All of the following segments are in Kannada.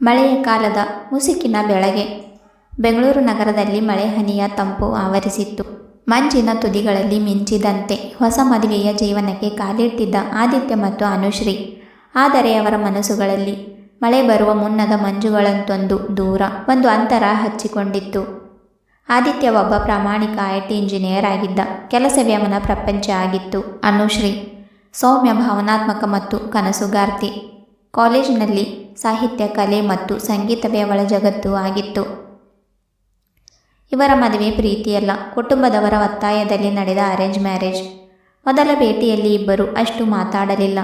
ಮಳೆಯ ಕಾಲದ ಮುಸುಕಿನ ಬೆಳಗ್ಗೆ ಬೆಂಗಳೂರು ನಗರದಲ್ಲಿ ಮಳೆ ಹನಿಯ ತಂಪು ಆವರಿಸಿತ್ತು. ಮಂಜಿನ ತುದಿಗಳಲ್ಲಿ ಮಿಂಚಿದಂತೆ ಹೊಸ ಮದುವೆಯ ಜೀವನಕ್ಕೆ ಕಾಲಿಟ್ಟಿದ್ದ ಆದಿತ್ಯ ಮತ್ತು ಅನುಶ್ರೀ. ಆದರೆ ಅವರ ಮನಸ್ಸುಗಳಲ್ಲಿ ಮಳೆ ಬರುವ ಮುನ್ನದ ಮಂಜುಗಳಂತೊಂದು ದೂರ, ಒಂದು ಅಂತರ ಹಚ್ಚಿಕೊಂಡಿತ್ತು. ಆದಿತ್ಯ ಒಬ್ಬ ಪ್ರಾಮಾಣಿಕ ಐ ಟಿ ಇಂಜಿನಿಯರ್ ಆಗಿದ್ದ. ಕೆಲಸವೇ ಅವನ ಪ್ರಪಂಚ ಆಗಿತ್ತು. ಅನುಶ್ರೀ, ಸೌಮ್ಯ, ಭಾವನಾತ್ಮಕ ಮತ್ತು ಕನಸುಗಾರ್ತಿ. ಕಾಲೇಜಿನಲ್ಲಿ ಸಾಹಿತ್ಯ, ಕಲೆ ಮತ್ತು ಸಂಗೀತವೇ ಅವಳ ಜಗತ್ತು ಆಗಿತ್ತು. ಇವರ ಮದುವೆ ಪ್ರೀತಿಯಲ್ಲ. ಕುಟುಂಬದವರ ಒತ್ತಾಯದಲ್ಲಿ ನಡೆದ ಅರೇಂಜ್ ಮ್ಯಾರೇಜ್ ಮೊದಲ ಭೇಟಿಯಲ್ಲಿ ಇಬ್ಬರು ಅಷ್ಟು ಮಾತಾಡಲಿಲ್ಲ.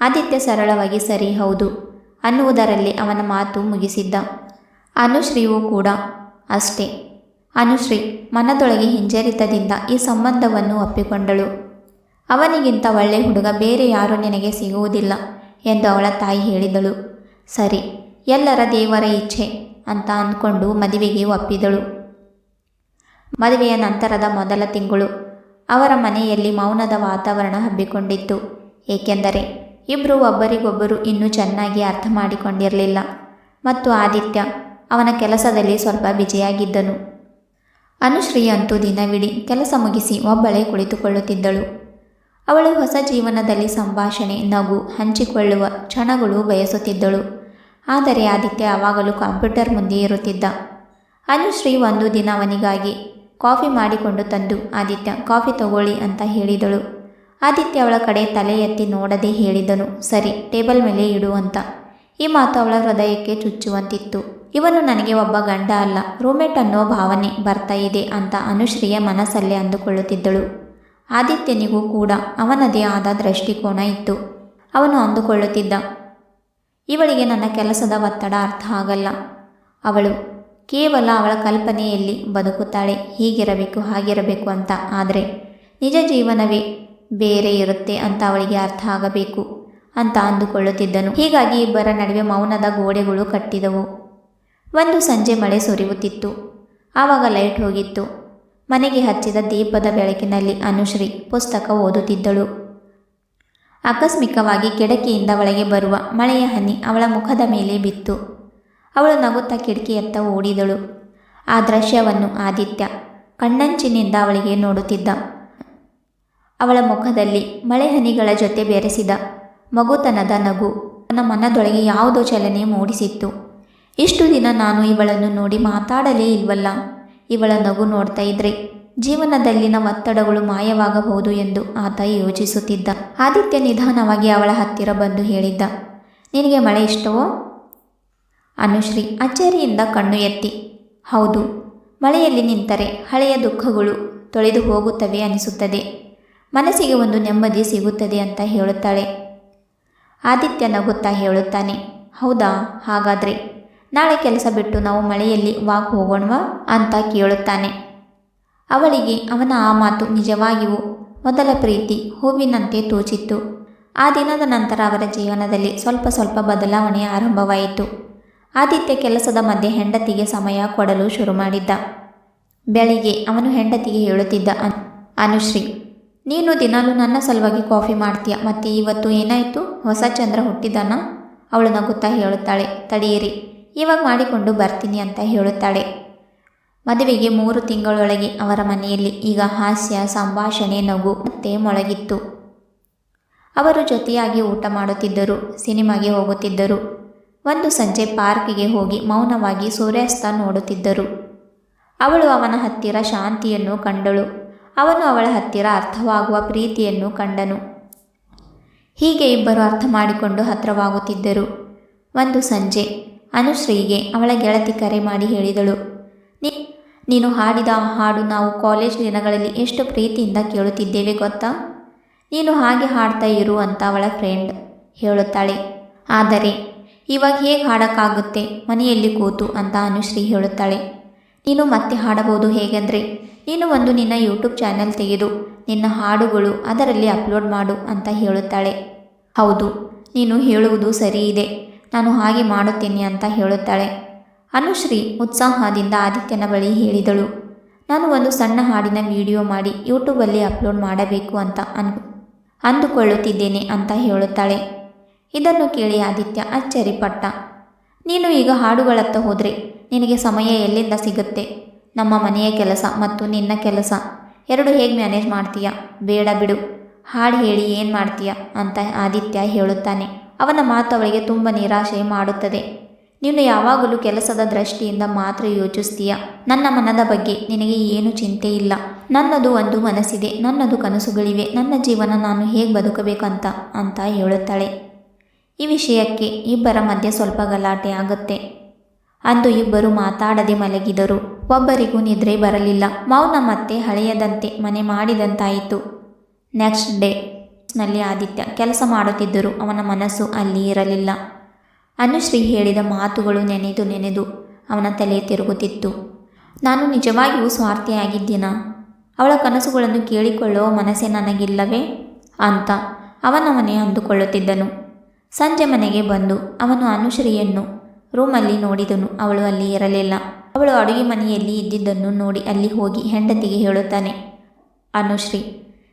ಆದಿತ್ಯ ಸರಳವಾಗಿ, ಸರಿ, ಹೌದು ಅನ್ನುವುದರಲ್ಲಿ ಅವನ ಮಾತು ಮುಗಿಸಿದ್ದ. ಅನುಶ್ರೀಯೂ ಕೂಡ ಅಷ್ಟೇ. ಅನುಶ್ರೀ ಮನದೊಳಗೆ ಹಿಂಜರಿತದಿಂದ ಈ ಸಂಬಂಧವನ್ನು ಒಪ್ಪಿಕೊಂಡಳು. ಅವನಿಗಿಂತ ಒಳ್ಳೆ ಹುಡುಗ ಬೇರೆ ಯಾರೂ ನಿನಗೆ ಸಿಗುವುದಿಲ್ಲ ಎಂದು ಅವಳ ತಾಯಿ ಹೇಳಿದಳು. ಸರಿ, ಎಲ್ಲರ ದೇವರ ಇಚ್ಛೆ ಅಂತ ಅಂದ್ಕೊಂಡು ಮದುವೆಗೆ ಒಪ್ಪಿದಳು. ಮದುವೆಯ ನಂತರದ ಮೊದಲ ತಿಂಗಳು ಅವರ ಮನೆಯಲ್ಲಿ ಮೌನದ ವಾತಾವರಣ ಹಬ್ಬಿಕೊಂಡಿತ್ತು. ಏಕೆಂದರೆ ಇಬ್ಬರು ಒಬ್ಬರಿಗೊಬ್ಬರು ಇನ್ನೂ ಚೆನ್ನಾಗಿ ಅರ್ಥ ಮಾಡಿಕೊಂಡಿರಲಿಲ್ಲ ಮತ್ತು ಆದಿತ್ಯ ಅವನ ಕೆಲಸದಲ್ಲಿ ಸ್ವಲ್ಪ ಬಿಜಿಯಾಗಿದ್ದನು. ಅನುಶ್ರೀ ಅಂತೂ ದಿನವಿಡೀ ಕೆಲಸ ಮುಗಿಸಿ ಒಬ್ಬಳೇ ಕುಳಿತುಕೊಳ್ಳುತ್ತಿದ್ದಳು. ಅವಳು ಹೊಸ ಜೀವನದಲ್ಲಿ ಸಂಭಾಷಣೆ, ನಗು, ಹಂಚಿಕೊಳ್ಳುವ ಕ್ಷಣಗಳು ಬಯಸುತ್ತಿದ್ದಳು. ಆದರೆ ಆದಿತ್ಯ ಯಾವಾಗಲೂ ಕಂಪ್ಯೂಟರ್ ಮುಂದೆ ಇರುತ್ತಿದ್ದ. ಅನುಶ್ರೀ ಒಂದು ದಿನ ಅವನಿಗಾಗಿ ಕಾಫಿ ಮಾಡಿಕೊಂಡು ತಂದು, ಆದಿತ್ಯ, ಕಾಫಿ ತಗೊಳ್ಳಿ ಅಂತ ಹೇಳಿದಳು. ಆದಿತ್ಯ ಅವಳ ಕಡೆ ತಲೆ ಎತ್ತಿ ನೋಡದೆ ಹೇಳಿದನು, ಸರಿ, ಟೇಬಲ್ ಮೇಲೆ ಇಡು ಅಂತ. ಈ ಮಾತು ಅವಳ ಹೃದಯಕ್ಕೆ ಚುಚ್ಚುವಂತಿತ್ತು. ಇವನು ನನಗೆ ಒಬ್ಬ ಗಂಡ ಅಲ್ಲ, ರೂಮೇಟ್ ಅನ್ನೋ ಭಾವನೆ ಬರ್ತಾ ಇದೆ ಅಂತ ಅನುಶ್ರೀಯ ಮನಸ್ಸಲ್ಲೇ ಅಂದುಕೊಳ್ಳುತ್ತಿದ್ದಳು. ಆದಿತ್ಯನಿಗೂ ಕೂಡ ಅವನದೇ ಆದ ದೃಷ್ಟಿಕೋನ ಇತ್ತು. ಅವನು ಅಂದುಕೊಳ್ಳುತ್ತಿದ್ದ ಇವಳಿಗೆ ನನ್ನ ಕೆಲಸದ ಒತ್ತಡ ಅರ್ಥ ಆಗಲ್ಲ. ಅವಳು ಕೇವಲ ಅವಳ ಕಲ್ಪನೆಯಲ್ಲಿ ಬದುಕುತ್ತಾಳೆ. ಹೀಗಿರಬೇಕು, ಹಾಗಿರಬೇಕು ಅಂತ. ಆದರೆ ನಿಜ ಜೀವನವೇ ಬೇರೆ ಇರುತ್ತೆ ಅಂತ ಅವಳಿಗೆ ಅರ್ಥ ಆಗಬೇಕು ಅಂತ ಅಂದುಕೊಳ್ಳುತ್ತಿದ್ದನು. ಹೀಗಾಗಿ ಇಬ್ಬರ ನಡುವೆ ಮೌನದ ಗೋಡೆಗಳು ಕಟ್ಟಿದವು. ಒಂದು ಸಂಜೆ ಮಳೆ ಸುರಿಯುತ್ತಿತ್ತು. ಆವಾಗ ಲೈಟ್ ಹೋಗಿತ್ತು. ಮನೆಗೆ ಹಚ್ಚಿದ ದೀಪದ ಬೆಳಕಿನಲ್ಲಿ ಅನುಶ್ರೀ ಪುಸ್ತಕ ಓದುತ್ತಿದ್ದಳು. ಆಕಸ್ಮಿಕವಾಗಿ ಕಿಡಕಿಯಿಂದ ಒಳಗೆ ಬರುವ ಮಳೆಯ ಹನಿ ಅವಳ ಮುಖದ ಮೇಲೆ ಬಿತ್ತು. ಅವಳು ನಗುತ್ತಾ ಕಿಟಕಿಯತ್ತ ಓಡಿದಳು. ಆ ದೃಶ್ಯವನ್ನು ಆದಿತ್ಯ ಕಣ್ಣಂಚಿನಿಂದ ಅವಳಿಗೆ ನೋಡುತ್ತಿದ್ದ. ಅವಳ ಮುಖದಲ್ಲಿ ಮಳೆ ಹನಿಗಳ ಜೊತೆ ಬೆರೆಸಿದ ಮಗುತನದ ನಗು ನನ್ನ ಮನದೊಳಗೆ ಯಾವುದೋ ಚಲನೆ ಮೂಡಿಸಿತ್ತು. ಇಷ್ಟು ದಿನ ನಾನು ಇವಳನ್ನು ನೋಡಿ ಮಾತಾಡಲೇ ಇಲ್ವಲ್ಲ? ಇವಳ ನಗು ನೋಡ್ತಾ ಇದ್ರೆ ಜೀವನದಲ್ಲಿನ ಒತ್ತಡಗಳು ಮಾಯವಾಗಬಹುದು ಎಂದು ಆತ ಯೋಚಿಸುತ್ತಿದ್ದ. ಆದಿತ್ಯ ನಿಧಾನವಾಗಿ ಅವಳ ಹತ್ತಿರ ಬಂದು ಹೇಳಿದ್ದ, ನಿನಗೆ ಮಳೆ ಇಷ್ಟವೋ? ಅನುಶ್ರೀ, ಅಚ್ಚರಿಯಿಂದ ಕಣ್ಣು ಎತ್ತಿ. ಹೌದು, ಮಳೆಯಲ್ಲಿ ನಿಂತರೆ ಹಳೆಯ ದುಃಖಗಳು ತೊಳೆದು ಹೋಗುತ್ತವೆ ಅನಿಸುತ್ತದೆ. ಮನಸ್ಸಿಗೆ ಒಂದು ನೆಮ್ಮದಿ ಸಿಗುತ್ತದೆ ಅಂತ ಹೇಳುತ್ತಾಳೆ. ಆದಿತ್ಯ ನಗುತ್ತಾ ಹೇಳುತ್ತಾನೆ, ಹೌದಾ, ಹಾಗಾದರೆ ನಾಳೆ ಕೆಲಸ ಬಿಟ್ಟು ನಾವು ಮಳೆಯಲ್ಲಿ ವಾಕ್ ಹೋಗೋಣವಾ? ಅಂತ ಕೇಳುತ್ತಾನೆ. ಅವಳಿಗೆ ಅವನ ಆ ಮಾತು ನಿಜವಾಗಿಯೂ ಮೊದಲ ಪ್ರೀತಿ ಹೂವಿನಂತೆ ತೋಚಿತ್ತು. ಆ ದಿನದ ನಂತರ ಅವರ ಜೀವನದಲ್ಲಿ ಸ್ವಲ್ಪ ಸ್ವಲ್ಪ ಬದಲಾವಣೆ ಆರಂಭವಾಯಿತು. ಆದಿತ್ಯ ಕೆಲಸದ ಮಧ್ಯೆ ಹೆಂಡತಿಗೆ ಸಮಯ ಕೊಡಲು ಶುರು ಮಾಡಿದ್ದ. ಬೆಳಿಗ್ಗೆ ಅವನು ಹೆಂಡತಿಗೆ ಹೇಳುತ್ತಿದ್ದ ಅನ್, ಅನುಶ್ರೀ, ನೀನು ದಿನಾಲೂ ನನ್ನ ಸಲುವಾಗಿ ಕಾಫಿ ಮಾಡ್ತೀಯ, ಮತ್ತು ಇವತ್ತು ಏನಾಯಿತು? ಹೊಸ ಚಂದ್ರ ಹುಟ್ಟಿದಾನ? ಅವಳು ನಗುತ್ತಾ ಹೇಳುತ್ತಾಳೆ. ತಡೆಯಿರಿ ಇವಾಗ ಮಾಡಿಕೊಂಡು ಬರ್ತೀನಿ ಅಂತ ಹೇಳುತ್ತಾಳೆ. ಮದುವೆಗೆ ಮೂರು ತಿಂಗಳೊಳಗೆ ಅವರ ಮನೆಯಲ್ಲಿ ಈಗ ಹಾಸ್ಯ, ಸಂಭಾಷಣೆ, ನಗು ಮತ್ತೆ ಮೊಳಗಿತ್ತು. ಅವರು ಜೊತೆಯಾಗಿ ಊಟ ಮಾಡುತ್ತಿದ್ದರು, ಸಿನಿಮಾಗೆ ಹೋಗುತ್ತಿದ್ದರು. ಒಂದು ಸಂಜೆ ಪಾರ್ಕಿಗೆ ಹೋಗಿ ಮೌನವಾಗಿ ಸೂರ್ಯಾಸ್ತ ನೋಡುತ್ತಿದ್ದರು. ಅವಳು ಅವನ ಹತ್ತಿರ ಶಾಂತಿಯನ್ನು ಕಂಡಳು. ಅವನು ಅವಳ ಹತ್ತಿರ ಅರ್ಥವಾಗುವ ಪ್ರೀತಿಯನ್ನು ಕಂಡನು. ಹೀಗೆ ಇಬ್ಬರು ಅರ್ಥ ಮಾಡಿಕೊಂಡು ಹತ್ತಿರವಾಗುತ್ತಿದ್ದರು ಒಂದು ಸಂಜೆ, ಅನುಶ್ರೀಗೆ ಅವಳ ಗೆಳತಿ ಕರೆ ಮಾಡಿ ಹೇಳಿದಳು. ನೀನು ಹಾಡಿದ ಹಾಡು ನಾವು ಕಾಲೇಜ್ ದಿನಗಳಲ್ಲಿ ಎಷ್ಟು ಪ್ರೀತಿಯಿಂದ ಕೇಳುತ್ತಿದ್ದೇವೆ ಗೊತ್ತಾ? ನೀನು ಹಾಗೆ ಹಾಡ್ತಾ ಇರು ಅಂತ ಅವಳ ಫ್ರೆಂಡ್ ಹೇಳುತ್ತಾಳೆ. ಆದರೆ, ಇವಾಗ ಹೇಗೆ ಹಾಡೋಕ್ಕಾಗುತ್ತೆ? ಮನೆಯಲ್ಲಿ ಕೂತು ಅಂತ ಅನುಶ್ರೀ ಹೇಳುತ್ತಾಳೆ. ನೀನು ಮತ್ತೆ ಹಾಡಬಹುದು ಹೇಗೆಂದರೆ, ನೀನು ಒಂದು ನಿನ್ನ ಯೂಟ್ಯೂಬ್ ಚಾನೆಲ್ ತೆಗೆದು ನಿನ್ನ ಹಾಡುಗಳು ಅದರಲ್ಲಿ ಅಪ್ಲೋಡ್ ಮಾಡು ಅಂತ ಹೇಳುತ್ತಾಳೆ. ಹೌದು, ನೀನು ಹೇಳುವುದು ಸರಿ ಇದೆ. ನಾನು ಹಾಗೆ ಮಾಡುತ್ತೇನೆ ಅಂತ ಹೇಳುತ್ತಾಳೆ. ಅನುಶ್ರೀ ಉತ್ಸಾಹದಿಂದ ಆದಿತ್ಯನ ಬಳಿ ಹೇಳಿದಳು. ನಾನು ಒಂದು ಸಣ್ಣ ಹಾಡಿನ ವಿಡಿಯೋ ಮಾಡಿ ಯೂಟ್ಯೂಬಲ್ಲಿ ಅಪ್ಲೋಡ್ ಮಾಡಬೇಕು ಅಂತ ಅನ್ ಅಂದುಕೊಳ್ಳುತ್ತಿದ್ದೇನೆ ಅಂತ ಹೇಳುತ್ತಾಳೆ. ಇದನ್ನು ಕೇಳಿ ಆದಿತ್ಯ ಅಚ್ಚರಿಪಟ್ಟ. ನೀನು ಈಗ ಹಾಡುಗಳತ್ತ ಹೋದರೆ ನಿನಗೆ ಸಮಯ ಎಲ್ಲಿಂದ ಸಿಗುತ್ತೆ? ನಮ್ಮ ಮನೆಯ ಕೆಲಸ ಮತ್ತು ನಿನ್ನ ಕೆಲಸ. ಎರಡು ಹೇಗೆ ಮ್ಯಾನೇಜ್ ಮಾಡ್ತೀಯ? ಬೇಡ ಬಿಡು. ಹಾಡು ಹೇಳಿ ಏನು ಮಾಡ್ತೀಯ? ಅಂತ ಆದಿತ್ಯ ಹೇಳುತ್ತಾನೆ. ಅವನ ಮಾತು ಅವಳಿಗೆ ತುಂಬ ನಿರಾಶೆ ಮಾಡುತ್ತದೆ. ನೀನು ಯಾವಾಗಲೂ ಕೆಲಸದ ದೃಷ್ಟಿಯಿಂದ ಮಾತ್ರ ಯೋಚಿಸ್ತೀಯ? ನನ್ನ ಮನದ ಬಗ್ಗೆ ನಿನಗೆ ಏನು ಚಿಂತೆ ಇಲ್ಲ. ನನ್ನದು ಒಂದು ಮನಸ್ಸಿದೆ, ನನ್ನದು ಕನಸುಗಳಿವೆ, ನನ್ನ ಜೀವನ ನಾನು ಹೇಗೆ ಬದುಕಬೇಕಂತ ಅಂತ ಹೇಳುತ್ತಾಳೆ. ಈ ವಿಷಯಕ್ಕೆ ಇಬ್ಬರ ಮಧ್ಯೆ ಸ್ವಲ್ಪ ಗಲಾಟೆ ಆಗುತ್ತೆ. ಅಂದು ಇಬ್ಬರು ಮಾತಾಡದೆ ಮಲಗಿದರು. ಒಬ್ಬರಿಗೂ ನಿದ್ರೆ ಬರಲಿಲ್ಲ. ಮೌನ ಮತ್ತೆ ಹಳೆಯದಂತೆ ಮನೆ ಮಾಡಿದಂತಾಯಿತು. ನೆಕ್ಸ್ಟ್ ಡೇ, ನಲ್ಲಿ ಆದಿತ್ಯ ಕೆಲಸ ಮಾಡುತ್ತಿದ್ದರೂ ಅವನ ಮನಸ್ಸು ಅಲ್ಲಿ ಇರಲಿಲ್ಲ. ಅನುಶ್ರೀ ಹೇಳಿದ ಮಾತುಗಳು ನೆನೆದು ನೆನೆದು ಅವನ ತಲೆ ತಿರುಗುತ್ತಿತ್ತು. ನಾನು ನಿಜವಾಗಿಯೂ ಸ್ವಾರ್ಥಿಯಾಗಿದ್ದೀನಾ? ಅವಳ ಕನಸುಗಳನ್ನು ಕೇಳಿಕೊಳ್ಳುವ ಮನಸ್ಸೇ ನನಗಿಲ್ಲವೇ? ಅಂತ ಅವನವನೇ ಅಂದುಕೊಳ್ಳುತ್ತಿದ್ದನು. ಸಂಜೆ ಮನೆಗೆ ಬಂದು ಅವನು ಅನುಶ್ರೀಯನ್ನು ರೂಮಲ್ಲಿ ನೋಡಿದನು. ಅವಳು ಅಲ್ಲಿ ಇರಲಿಲ್ಲ. ಅವಳು ಅಡುಗೆ ಮನೆಯಲ್ಲಿ ಇದ್ದಿದ್ದನ್ನು ನೋಡಿ ಅಲ್ಲಿ ಹೋಗಿ ಹೆಂಡತಿಗೆ ಹೇಳುತ್ತಾನೆ, ಅನುಶ್ರೀ,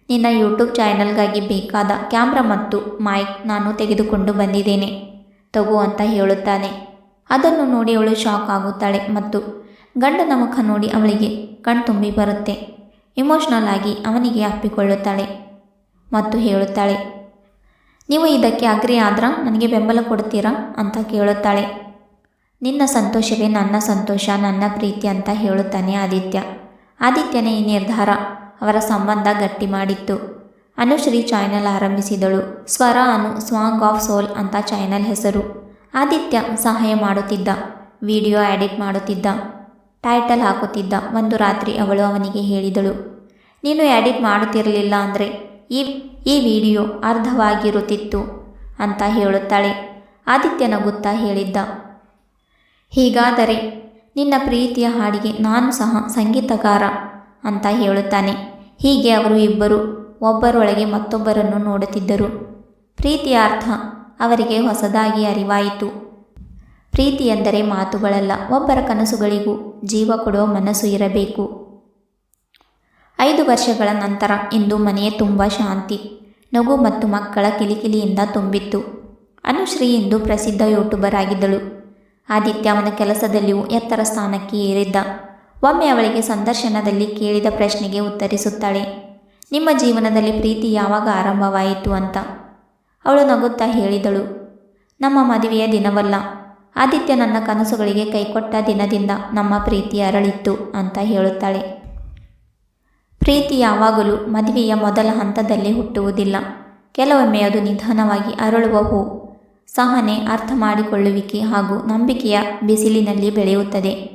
ನಿನ್ನ ಯೂಟ್ಯೂಬ್ ಚಾನಲ್ಗಾಗಿ ಬೇಕಾದ ಕ್ಯಾಮ್ರಾ ಮತ್ತು ಮೈಕ್ ನಾನು ತೆಗೆದುಕೊಂಡು ಬಂದಿದ್ದೇನೆ. ತಗೋ ಅಂತ ಹೇಳುತ್ತಾನೆ. ಅದನ್ನು ನೋಡಿ ಅವಳು ಶಾಕ್ ಆಗುತ್ತಾಳೆ ಮತ್ತು ಗಂಡನ ಮುಖ ನೋಡಿ ಅವಳಿಗೆ ಕಣ್ತುಂಬಿ ಬರುತ್ತೆ. ಇಮೋಷ್ನಲ್ ಆಗಿ ಅವನಿಗೆ ಅಪ್ಪಿಕೊಳ್ಳುತ್ತಾಳೆ ಮತ್ತು ಹೇಳುತ್ತಾಳೆ, ನೀವು ಇದಕ್ಕೆ ಅಗ್ರಿ ಆದ್ರೆ? ನನಗೆ ಬೆಂಬಲ ಕೊಡ್ತೀರಾ? ಅಂತ ಕೇಳುತ್ತಾಳೆ. ನಿನ್ನ ಸಂತೋಷವೇ ನನ್ನ ಸಂತೋಷ, ನನ್ನ ಪ್ರೀತಿ, ಅಂತ ಹೇಳುತ್ತಾನೆ ಆದಿತ್ಯ. ಆದಿತ್ಯನೇ ಈ ನಿರ್ಧಾರ ಅವರ ಸಂಬಂಧ ಗಟ್ಟಿ ಮಾಡಿತ್ತು. Anushree channel ಆರಂಭಿಸಿದಳು. Swara Anu song of soul ಅಂತ ಚಾನೆಲ್ ಹೆಸರು. ಆದಿತ್ಯ ಸಹಾಯ ಮಾಡುತ್ತಿದ್ದ. ವಿಡಿಯೋ ಎಡಿಟ್ ಮಾಡುತ್ತಿದ್ದ. ಟೈಟಲ್ ಹಾಕುತ್ತಿದ್ದ. ಒಂದು ರಾತ್ರಿ ಅವಳು ಅವನಿಗೆ ಹೇಳಿದಳು. ನೀನು ಎಡಿಟ್ ಮಾಡುತ್ತಿರಲಿಲ್ಲ ಅಂದರೆ ಈ ಈ ವಿಡಿಯೋ ಅರ್ಧವಾಗಿರುತ್ತಿತ್ತು ಅಂತ ಹೇಳುತ್ತಾಳೆ. ಆದಿತ್ಯ ನಗುತ್ತಾ ಹೇಳಿದ್ದ. ಹೀಗಾದರೆ ನಿನ್ನ ಪ್ರೀತಿಯ ಹಾಡಿಗೆ ನಾನು ಸಹ ಸಂಗೀತಗಾರ ಅಂತ ಹೇಳುತ್ತಾನೆ. ಹೀಗೆ ಅವರು ಇಬ್ಬರು ಒಬ್ಬರೊಳಗೆ ಮತ್ತೊಬ್ಬರನ್ನು ನೋಡುತ್ತಿದ್ದರು. ಪ್ರೀತಿಯ ಅರ್ಥ ಅವರಿಗೆ ಹೊಸದಾಗಿ ಅರಿವಾಯಿತು. ಪ್ರೀತಿ ಎಂದರೆ ಮಾತುಗಳಲ್ಲ, ಒಬ್ಬರ ಕನಸುಗಳಿಗೂ ಜೀವ ಕೊಡುವ ಮನಸ್ಸು ಇರಬೇಕು. ಐದು ವರ್ಷಗಳ ನಂತರ ಇಂದು ಮನೆಯ ತುಂಬ ಶಾಂತಿ, ನಗು ಮತ್ತು ಮಕ್ಕಳ ಕಿಲಿಕಿಲಿಯಿಂದ ತುಂಬಿತ್ತು. ಅನುಶ್ರೀ ಇಂದು ಪ್ರಸಿದ್ಧ ಯೂಟ್ಯೂಬರ್ ಆಗಿದ್ದಳು ಆದಿತ್ಯ ಅವನ ಕೆಲಸದಲ್ಲಿಯೂ ಎತ್ತರ ಸ್ಥಾನಕ್ಕೆ ಏರಿದ್ದ. ಒಮ್ಮೆ ಅವಳಿಗೆ ಸಂದರ್ಶನದಲ್ಲಿ ಕೇಳಿದ ಪ್ರಶ್ನೆಗೆ ಉತ್ತರಿಸುತ್ತಾಳೆ ನಿಮ್ಮ ಜೀವನದಲ್ಲಿ ಪ್ರೀತಿ ಯಾವಾಗ ಆರಂಭವಾಯಿತು ಅಂತ? ಅವಳು ನಗುತ್ತಾ ಹೇಳಿದಳು. ನಮ್ಮ ಮದುವೆಯ ದಿನವಲ್ಲ. ಆದಿತ್ಯ ನನ್ನ ಕನಸುಗಳಿಗೆ ಕೈಕೊಟ್ಟ ದಿನದಿಂದ ನಮ್ಮ ಪ್ರೀತಿ ಅರಳಿತ್ತು ಅಂತ ಹೇಳುತ್ತಾಳೆ. ಪ್ರೀತಿ ಯಾವಾಗಲೂ ಮದುವೆಯ ಮೊದಲ ಹಂತದಲ್ಲಿ ಹುಟ್ಟುವುದಿಲ್ಲ. ಕೆಲವೊಮ್ಮೆ ಅದು ನಿಧಾನವಾಗಿ ಅರಳುವ ಹೂ. ಸಹನೆ ಅರ್ಥ ಮಾಡಿಕೊಳ್ಳುವಿಕೆ ಹಾಗೂ ನಂಬಿಕೆಯ ಬಿಸಿಲಿನಲ್ಲಿ ಬೆಳೆಯುತ್ತದೆ.